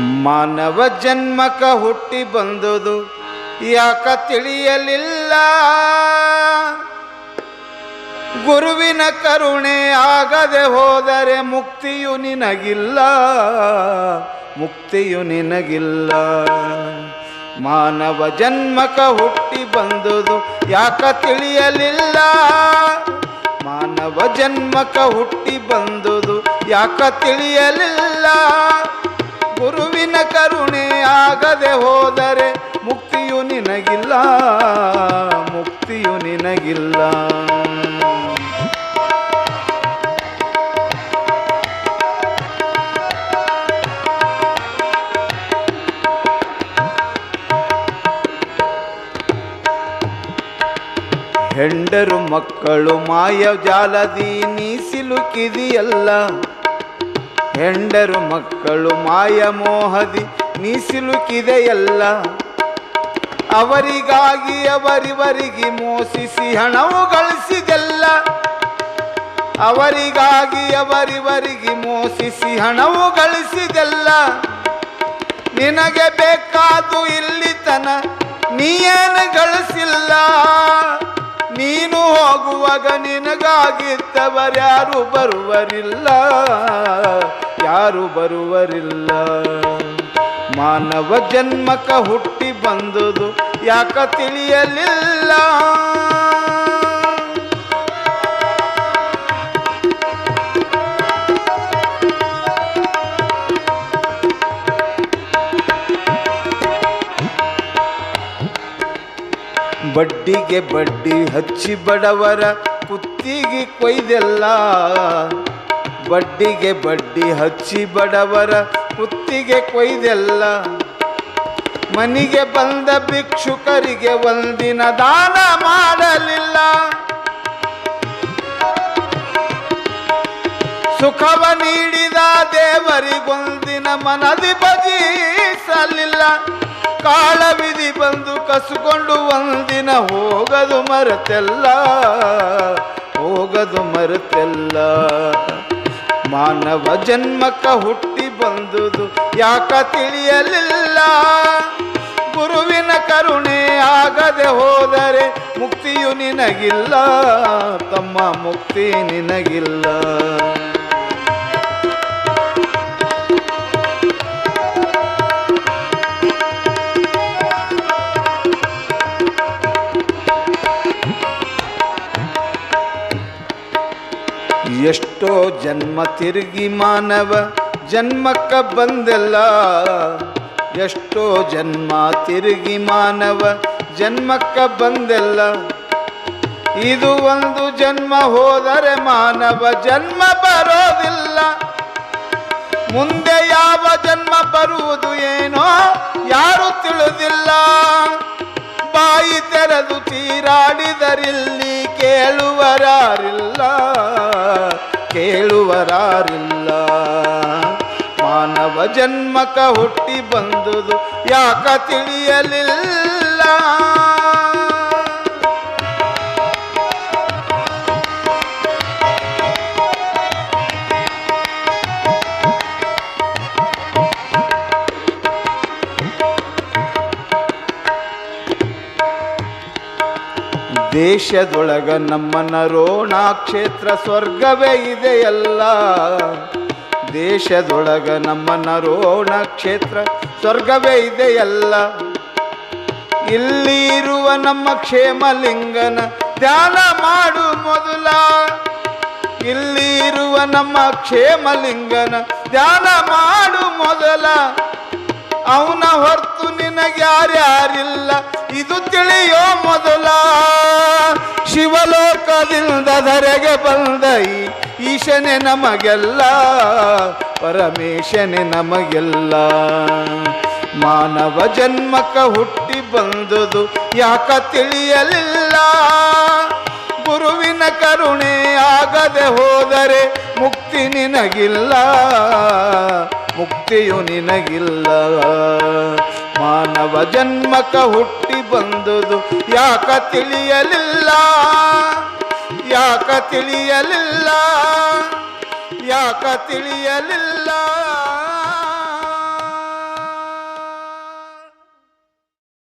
ಮಾನವ ಜನ್ಮಕ ಹುಟ್ಟಿ ಬಂದುದು, ಯಾಕ ತಿಳಿಯಲಿಲ್ಲ. ಗುರುವಿನ ಕರುಣೆ ಆಗದೆ ಹೋದರೆ ಮುಕ್ತಿಯು ನಿನಗಿಲ್ಲ ಮುಕ್ತಿಯು ನಿನಗಿಲ್ಲ. ಮಾನವ ಜನ್ಮಕ ಹುಟ್ಟಿ ಬಂದುದು, ಯಾಕ ತಿಳಿಯಲಿಲ್ಲ. ಮಾನವ ಜನ್ಮಕ ಹುಟ್ಟಿ ಬಂದುದು, ಯಾಕ ತಿಳಿಯಲಿಲ್ಲ. ಗುರುವಿನ ಕರುಣೆ ಆಗದೆ ಹೋದರೆ ಮುಕ್ತಿಯು ನಿನಗಿಲ್ಲ ಮುಕ್ತಿಯು ನಿನಗಿಲ್ಲ. ಹೆಂಡರು ಮಕ್ಕಳು ಮಾಯ ಜಾಲದಿ ನೀ ಸಿಲುಕಿದಿಯಲ್ಲ. ಹೆಂಡರು ಮಕ್ಕಳು ಮಾಯ ಮೋಹದಿ ನೀ ಸಿಲುಕಿದೆಯಲ್ಲ ಅವರಿಗಾಗಿ ಅವರಿವರಿಗೆ ಮೋಸಿಸಿ ಹಣವು ಗಳಿಸಿದೆಲ್ಲ. ಅವರಿಗಾಗಿ ಅವರಿವರಿಗೆ ಮೋಸಿಸಿ ಹಣವು ಗಳಿಸಿದೆಲ್ಲ. ನಿನಗೆ ಬೇಕಾದು ಇಲ್ಲಿತನ ನೀ ಏನು ಗಳಿಸಿಲ್ಲ. ನೀನು ಹೋಗುವಾಗ ನಿನಗಾಗಿದ್ದವರ್ಯಾರು ಬರುವರಿಲ್ಲ. ಯಾರು ಬರುವರಿಲ್ಲ. ಮಾನವ ಜನ್ಮಕ ಹುಟ್ಟಿ ಬಂದುದು ಯಾಕ ತಿಳಿಯಲಿಲ್ಲ. ಬಡ್ಡಿಗೆ ಬಡ್ಡಿ ಹಚ್ಚಿ ಬಡವರ ಕುತ್ತಿಗೆ ಕೊಯ್ದೆಲ್ಲ. ಬಡ್ಡಿಗೆ ಬಡ್ಡಿ ಹಚ್ಚಿ ಬಡವರ ಕುತ್ತಿಗೆ ಕೊಯ್ದೆಲ್ಲ. ಮನಿಗೆ ಬಂದ ಭಿಕ್ಷುಕರಿಗೆ ಒಂದಿನ ದಾನ ಮಾಡಲಿಲ್ಲ. ಸುಖವ ನೀಡಿದ ದೇವರಿಗೊಂದಿನ ಮನದಿ ಭಜಿಸಲಿಲ್ಲ ಕಾಳವಿಧಿ ಬಂದು ಕಸುಕೊಂಡು ಒಂದಿನ ಹೋಗದು ಮರೆತೆಲ್ಲ ಹೋಗದು ಮರೆತೆಲ್ಲ. ಮಾನವ ಜನ್ಮಕ್ಕ ಹುಟ್ಟಿ ಬಂದುದು ಯಾಕ ತಿಳಿಯಲಿಲ್ಲ? ಗುರುವಿನ ಕರುಣೆ ಆಗದೆ ಹೋದರೆ ಮುಕ್ತಿಯು ನಿನಗಿಲ್ಲ, ತಮ್ಮ ಮುಕ್ತಿ ನಿನಗಿಲ್ಲ. ಎಷ್ಟೋ ಜನ್ಮ ತಿರುಗಿ ಮಾನವ, ಜನ್ಮಕ್ಕ ಬಂದೆಲ್ಲ. ಎಷ್ಟೋ ಜನ್ಮ ತಿರುಗಿ ಮಾನವ, ಜನ್ಮಕ್ಕ ಬಂದೆಲ್ಲ. ಇದು ಒಂದು ಜನ್ಮ ಹೋದರೆ ಮಾನವ ಜನ್ಮ ಬರೋದಿಲ್ಲ. ಮುಂದೆ ಯಾವ ಜನ್ಮ ಬರುವುದು ಏನೋ ಯಾರು ತಿಳಿದಿಲ್ಲ. ಬಾಯಿ ತೆರೆದು ತೀರಾಡಿದರಿಲ್ಲಿ ಕೇಳುವರಾರಿಲ್ಲ. ಕೇಳುವರಾರಿಲ್ಲ. ಮಾನವ ಜನ್ಮಕ ಹುಟ್ಟಿ ಬಂದುದು ಯಾಕ ತಿಳಿಯಲಿಲ್ಲ? ದೇಶದೊಳಗ ನಮ್ಮ ನರೋಣ ಕ್ಷೇತ್ರ ಸ್ವರ್ಗವೇ ಇದೆಯಲ್ಲ. ದೇಶದೊಳಗ ನಮ್ಮ ನರೋಣ ಕ್ಷೇತ್ರ ಸ್ವರ್ಗವೇ ಇದೆಯಲ್ಲ. ಇಲ್ಲಿ ಇರುವ ನಮ್ಮ ಕ್ಷೇಮಲಿಂಗನ ಧ್ಯಾನ ಮಾಡು ಮೊದಲ. ಇಲ್ಲಿ ಇರುವ ನಮ್ಮ ಕ್ಷೇಮಲಿಂಗನ ಧ್ಯಾನ ಮಾಡು ಮೊದಲ. ಅವನ ಹೊರತು ನಿನಗ್ಯಾರ್ಯಾರಿಲ್ಲ? ಇದು ತಿಳಿಯೋ ಮೊದಲ. ಶಿವಲೋಕದಿಂದ ಧರೆಗೆ ಬಂದ ಈಶನೆ ನಮಗೆಲ್ಲ, ಪರಮೇಶನೆ ನಮಗೆಲ್ಲ. ಮಾನವ ಜನ್ಮಕ ಹುಟ್ಟಿ ಬಂದುದು ಯಾಕ ತಿಳಿಯಲಿಲ್ಲ? ಗುರುವಿನ ಕರುಣೆ ಆಗದೆ ಹೋದರೆ ಮುಕ್ತಿ ನಿನಗಿಲ್ಲ. ಮುಕ್ತಿಯು ನಿನಗಿಲ್ಲ. ಮಾನವ ಜನ್ಮಕ ಹುಟ್ಟಿ ಬಂದುದು ಯಾಕ ತಿಳಿಯಲಿಲ್ಲ? ಯಾಕ ತಿಳಿಯಲಿಲ್ಲ? ಯಾಕ ತಿಳಿಯಲಿಲ್ಲ?